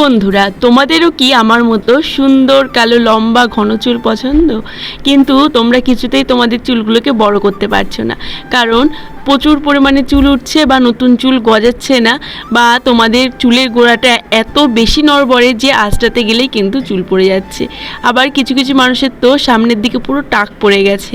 বন্ধুরা, তোমাদেরও কি আমার মতো সুন্দর, কালো, লম্বা, ঘন চুল পছন্দ? কিন্তু তোমরা কিছুতেই তোমাদের চুলগুলোকে বড় করতে পারছ না। কারণ প্রচুর পরিমাণে চুল উঠছে বা নতুন চুল গজাচ্ছে না বা তোমাদের চুলের গোড়াটা এত বেশি নড়বড়ে যে আঁচড়াতে গেলেই কিন্তু চুল পড়ে যাচ্ছে। আবার কিছু কিছু মানুষের তো সামনের দিকে পুরো টাক পড়ে গেছে।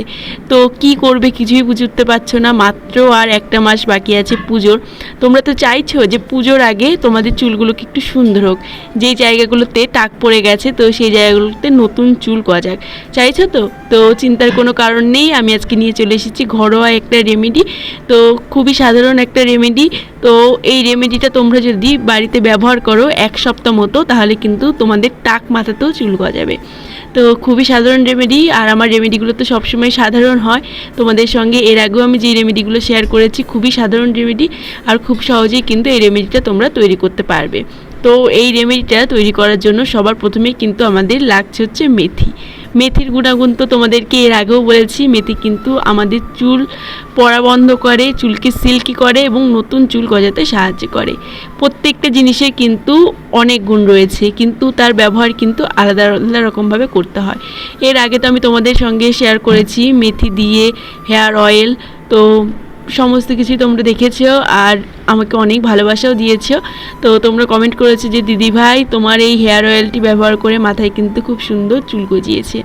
তো কি করবে কিছুই বুঝে উঠতে পারছ না, মাত্র আর একটা মাস বাকি আছে পুজোর। তোমরা তো চাইছো যে পুজোর আগে তোমাদের চুলগুলোকে একটু সুন্দর হোক। যে জায়গাগুলোতে টাক পড়ে গেছে, তো সেই জায়গাগুলোতে নতুন চুল গজাক। চাইছো তো? তো চিন্তার কোনো কারণ নেই, আমি আজকে নিয়ে চলে এসেছি ঘরোয়া একটা রেমেডি তো খুবই সাধারণ একটা রেমেডি তো এই রেমেডিটা তোমরা যদি বাড়িতে ব্যবহার করো এক সপ্তাহ মতো, তাহলে কিন্তু তোমাদের টাক মাথাতেও চুল গজাবে। তো খুবই সাধারণ রেমেডি আর আমার রেমেডিগুলো তো সবসময় সাধারণ হয়। তোমাদের সঙ্গে এর আগেও আমি যে রেমেডিগুলো শেয়ার করেছি, খুবই সাধারণ রেমেডি আর খুব সহজেই কিন্তু এই রেমেডিটা তোমরা তৈরি করতে পারবে। তো এই রেমেডিটা তৈরি করার জন্য সবার প্রথমেই কিন্তু আমাদের লাগছে হচ্ছে মেথি। মেথির গুণাগুণ তো তোমাদেরকে এর আগেও বলেছি। মেথি কিন্তু আমাদের চুল পড়া বন্ধ করে, চুলকে সিল্কি করে এবং নতুন চুল গজাতে সাহায্য করে। প্রত্যেকটা জিনিসের কিন্তু অনেক গুণ রয়েছে, কিন্তু তার ব্যবহার কিন্তু আলাদা আলাদা রকমভাবে করতে হয়। এর আগে তো আমি তোমাদের সঙ্গে শেয়ার করেছি, মেথি দিয়ে হেয়ার অয়েল তো সমস্ত কিছুই তোমরা দেখেছ আর আমাকে অনেক ভালোবাসাও দিয়েছ। তো তোমরা কমেন্ট করেছ যে, দিদি ভাই, তোমার এই হেয়ার অয়েলটি ব্যবহার করে মাথায় কিন্তু খুব সুন্দর চুল গজিয়েছে।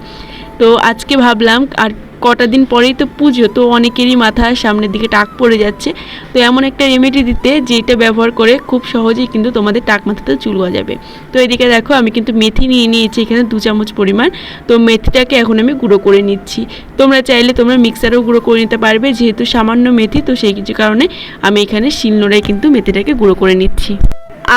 তো আজকে ভাবলাম, আর কটা দিন পরেই তো পুজো, তো অনেকেরই মাথার সামনের দিকে টাক পড়ে যাচ্ছে। তো এমন একটা রেমেডি দিতে, যেটা ব্যবহার করে খুব সহজেই কিন্তু তোমাদের টাক মাথাতে চুল গজাবে তো এদিকে দেখো, আমি কিন্তু মেথি নিয়ে নিয়েছি, এখানে দু চামচ পরিমাণ। তো মেথিটাকে এখন আমি গুঁড়ো করে নিচ্ছি। তোমরা চাইলে তোমরা মিক্সারেও গুঁড়ো করে নিতে পারবে, যেহেতু সামান্য মেথি, তো সেই কিছু কারণে আমি এখানে শিলনোড়ায় কিন্তু মেথিটাকে গুঁড়ো করে নিচ্ছি।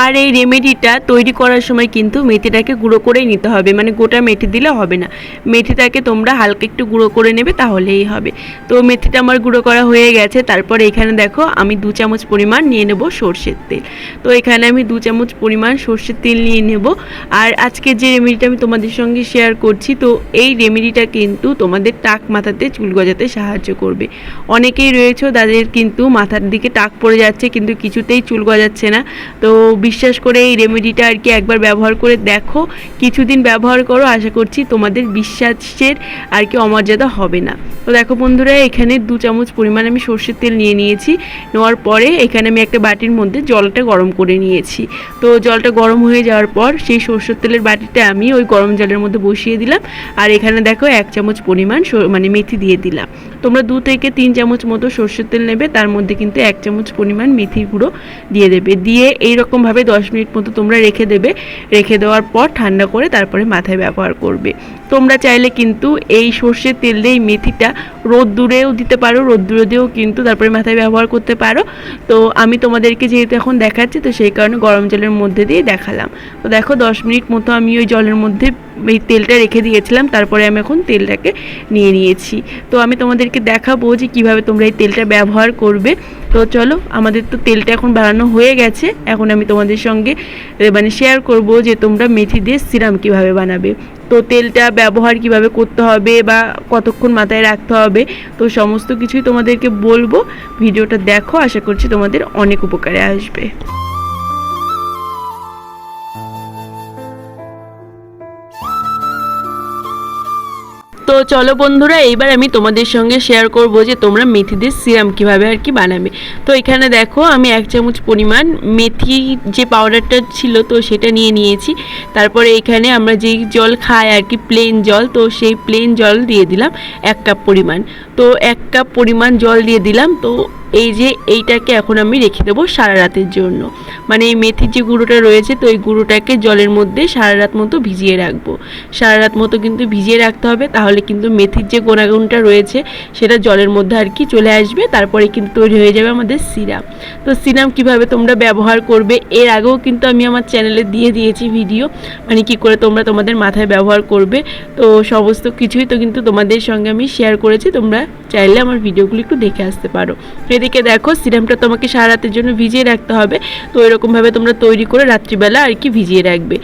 আর এই রেমেডিটা তৈরি করার সময় কিন্তু মেথিটাকে গুঁড়ো করেই নিতে হবে। মানে গোটা মেথি দিলে হবে না। মেথিটাকে তোমরা হালকা একটু গুঁড়ো করে নেবে, তাহলেই হবে। তো মেথিটা আমার গুঁড়ো করা হয়ে গেছে। তারপর এখানে দেখো, আমি দু চামচ পরিমাণ নিয়ে নেব সর্ষের তেল। তো এখানে আমি দু চামচ পরিমাণ সর্ষের তেল নিয়ে নেব। আর আজকে যে রেমেডিটা আমি তোমাদের সঙ্গে শেয়ার করছি, তো এই রেমেডিটা কিন্তু তোমাদের টাক মাথাতে চুল গজাতে সাহায্য করবে। অনেকেই রয়েছে, তাদের কিন্তু মাথার দিকে টাক পড়ে যাচ্ছে, কিন্তু কিছুতেই চুল গজাচ্ছে না। তো বিশ্বাস করে এই রেমেডিটা আর কি একবার ব্যবহার করে দেখো। কিছুদিন ব্যবহার করো, আশা করছি তোমাদের বিশ্বাসের আর কি অমর্যাদা হবে না। তো দেখো বন্ধুরা, এখানে দু চামচ পরিমাণ আমি সর্ষের তেল নিয়ে নিয়েছি। নেওয়ার পরে এখানে আমি একটা বাটির মধ্যে জলটা গরম করে নিয়েছি। তো জলটা গরম হয়ে যাওয়ার পর সেই সর্ষের তেলের বাটিটা আমি ওই গরম জলের মধ্যে বসিয়ে দিলাম। আর এখানে দেখো এক চামচ পরিমাণ মানে মেথি দিয়ে দিলাম। তোমরা দু থেকে তিন চামচ মতো সর্ষের তেল নেবে, তার মধ্যে কিন্তু এক চামচ পরিমাণ মেথির গুঁড়ো দিয়ে দেবে। দিয়ে এই রকমভাবে দশ মিনিট মতো তোমরা রেখে দেবে। রেখে দেওয়ার পর ঠান্ডা করে তারপরে মাথায় ব্যবহার করবে। তোমরা চাইলে কিন্তু এই সর্ষের তেল দিয়ে এই মেথিটা রোদ্দুরেও দিতে পারো রোদ্দুরে দিয়েও কিন্তু তারপরে মাথায় ব্যবহার করতে পারো। তো আমি তোমাদেরকে যেহেতু এখন দেখাচ্ছি, তো সেই কারণে গরম জলের মধ্যে দিয়ে দেখালাম। তো দেখো, দশ মিনিট মতো আমি ওই জলের মধ্যে এই তেলটা রেখে দিয়েছিলাম, তারপরে আমি এখন তেলটাকে নিয়ে নিয়েছি। তো আমি তোমাদেরকে দেখাবো যে কীভাবে তোমরা এই তেলটা ব্যবহার করবে। তো চলো, আমাদের তো তেলটা এখন বানানো হয়ে গেছে। এখন আমি তোমাদের সঙ্গে মানে শেয়ার করব যে তোমরা মেথি দিয়ে সিরাম কীভাবে বানাবে। তো তেলটা ব্যবহার কীভাবে করতে হবে বা কতক্ষণ মাথায় রাখতে হবে, তো সমস্ত কিছুই তোমাদেরকে বলব। ভিডিওটা দেখো, আশা করছি তোমাদের অনেক উপকারে আসবে। তো চলো বন্ধুরা, এইবার আমি তোমাদের সঙ্গে শেয়ার করব যে তোমরা মেথিদের সিরাম কীভাবে আর কি বানাবে। তো এখানে দেখো, আমি এক চামচ পরিমাণ মেথি যে পাউডারটা ছিল, তো সেটা নিয়ে নিয়েছি। তারপরে এখানে আমরা যেই জল খাই আর কি প্লেন জল, তো সেই প্লেন জল দিয়ে দিলাম এক কাপ পরিমাণ। তো এক কাপ পরিমাণ জল দিয়ে দিলাম, তো এই যে এইটাকে এখন আমি রেখে দেবো সারা রাতের জন্য। মানে এই মেথির যে গুঁড়োটা রয়েছে, তো এই গুঁড়োটাকে জলের মধ্যে সারা রাত মতো ভিজিয়ে রাখব। সারা রাত মতো কিন্তু ভিজিয়ে রাখতে হবে, তাহলে কিন্তু মেথির যে গুণাগুণটা রয়েছে, সেটা জলের মধ্যে আর কি চলে আসবে, তারপরে কিন্তু তৈরি হয়ে যাবে আমাদের সিরাম। তো সিরাম কীভাবে তোমরা ব্যবহার করবে, এর আগেও কিন্তু আমি আমার চ্যানেলে দিয়ে দিয়েছি ভিডিও মানে কি করে তোমরা তোমাদের মাথায় ব্যবহার করবে, তো সমস্ত কিছুই তো কিন্তু তোমাদের সঙ্গে আমি শেয়ার করেছি, তোমরা চাইলে আমার ভিডিওগুলো একটু দেখে আসতে পারো। এদিকে দেখো, সিরামটা তোমাকে সারা রাতের জন্য ভিজিয়ে রাখতে হবে। তো এরকমভাবে তোমরা তৈরি করে রাত্রিবেলা আর কি ভিজিয়ে রাখবে।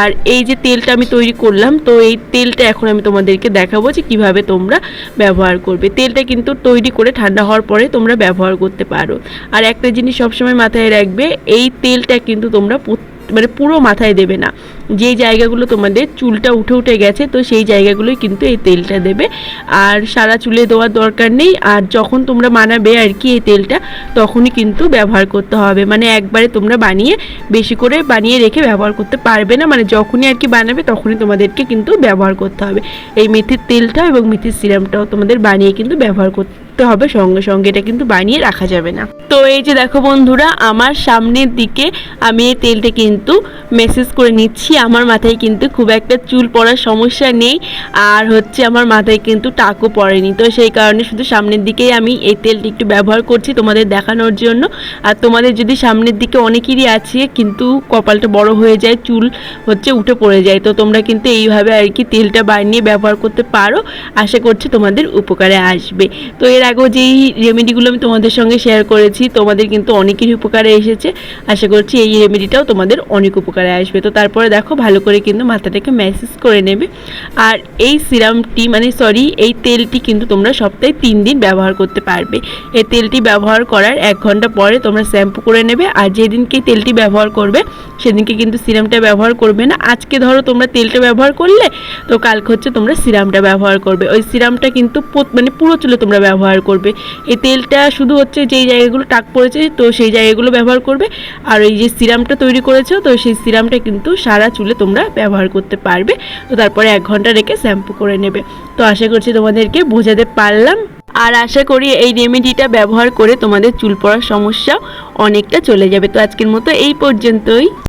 আর এই যে তেলটা আমি তৈরি করলাম, তো এই তেলটা এখন আমি তোমাদেরকে দেখাবো যে কীভাবে তোমরা ব্যবহার করবে। তেলটা কিন্তু তৈরি করে ঠান্ডা হওয়ার পরে তোমরা ব্যবহার করতে পারো। আর একটা জিনিস সবসময় মাথায় রাখবে, এই তেলটা কিন্তু তোমরা প্রত্যেক মানে পুরো মাথায় দেবে না। যেই জায়গাগুলো তোমাদের চুলটা উঠে উঠে গেছে, তো সেই জায়গাগুলোই কিন্তু এই তেলটা দেবে। আর সারা চুলে দেওয়ার দরকার নেই। আর যখন তোমরা মানাবে আর কি এই তেলটা, তখনই কিন্তু ব্যবহার করতে হবে। মানে একবারে তোমরা বানিয়ে, বেশি করে বানিয়ে রেখে ব্যবহার করতে পারবে না। মানে যখনই আর কি বানাবে, তখনই তোমাদেরকে কিন্তু ব্যবহার করতে হবে। এই মেথির তেলটা এবং মেথির সিরামটাও তোমাদের বানিয়ে কিন্তু ব্যবহার করতে হবে, সঙ্গে সঙ্গে এটা কিন্তু বানিয়ে রাখা যাবে না। তো এই যে দেখো বন্ধুরা, আমার সামনের দিকে আমি এই তেলটা কিন্তু মেসেজ করে নিচ্ছি। আমার মাথায় কিন্তু খুব একটা চুল পড়ার সমস্যা নেই, আর হচ্ছে আমার মাথায় কিন্তু টাকও পড়েনি। তো সেই কারণে শুধু সামনের দিকেই আমি এই তেলটি একটু ব্যবহার করছি তোমাদের দেখানোর জন্য। আর তোমাদের যদি সামনের দিকে অনেকেরই আছে, কিন্তু কপালটা বড় হয়ে যায়, চুল হচ্ছে উঠে পড়ে যায়, তো তোমরা কিন্তু এইভাবে আর কি তেলটা বানিয়ে ব্যবহার করতে পারো। আশা করছি তোমাদের উপকারে আসবে। তো এর আগেও যেই রেমেডিগুলো আমি তোমাদের সঙ্গে শেয়ার করেছি, তোমাদের কিন্তু অনেকেরই উপকারে এসেছে। আশা করছি এই রেমেডিটাও তোমাদের অনেক উপকারে আসবে। তো তারপরে দেখো, ভালো করে কিন্তু মাথাটাকে ম্যাসেজ করে নেবে। আর এই সিরামটি মানে সরি এই তেলটি কিন্তু তোমরা সপ্তাহে তিন দিন ব্যবহার করতে পারবে। এই তেলটি ব্যবহার করার এক ঘণ্টা পরে তোমরা শ্যাম্পু করে নেবে। আর যেদিনকে তেলটি ব্যবহার করবে, সেদিনকে কিন্তু সিরামটা ব্যবহার করবে না। আজকে ধরো তোমরা তেলটা ব্যবহার করলে, তো কালকে হচ্ছে তোমরা সিরামটা ব্যবহার করবে। ওই সিরামটা কিন্তু মানে পুরো চুলে তোমরা ব্যবহার করবে। এই তেলটা শুধু হচ্ছে যেই জায়গাগুলো টাক পড়েছে, তো সেই জায়গাগুলো ব্যবহার করবে। আর এই যে সিরামটা তৈরি করেছ, তো সেই সিরামটা কিন্তু সারা চুলে তোমরা ব্যবহার করতে পারবে। তো তারপরে এক ঘণ্টা রেখে শ্যাম্পু করে নেবে। তো আশা করছি তোমাদেরকে বোঝাতে পারলাম। আর আশা করি এই রেমেডিটা ব্যবহার করে তোমাদের চুল পড়ার সমস্যা অনেকটা চলে যাবে। তো আজকের মতো এই পর্যন্তই।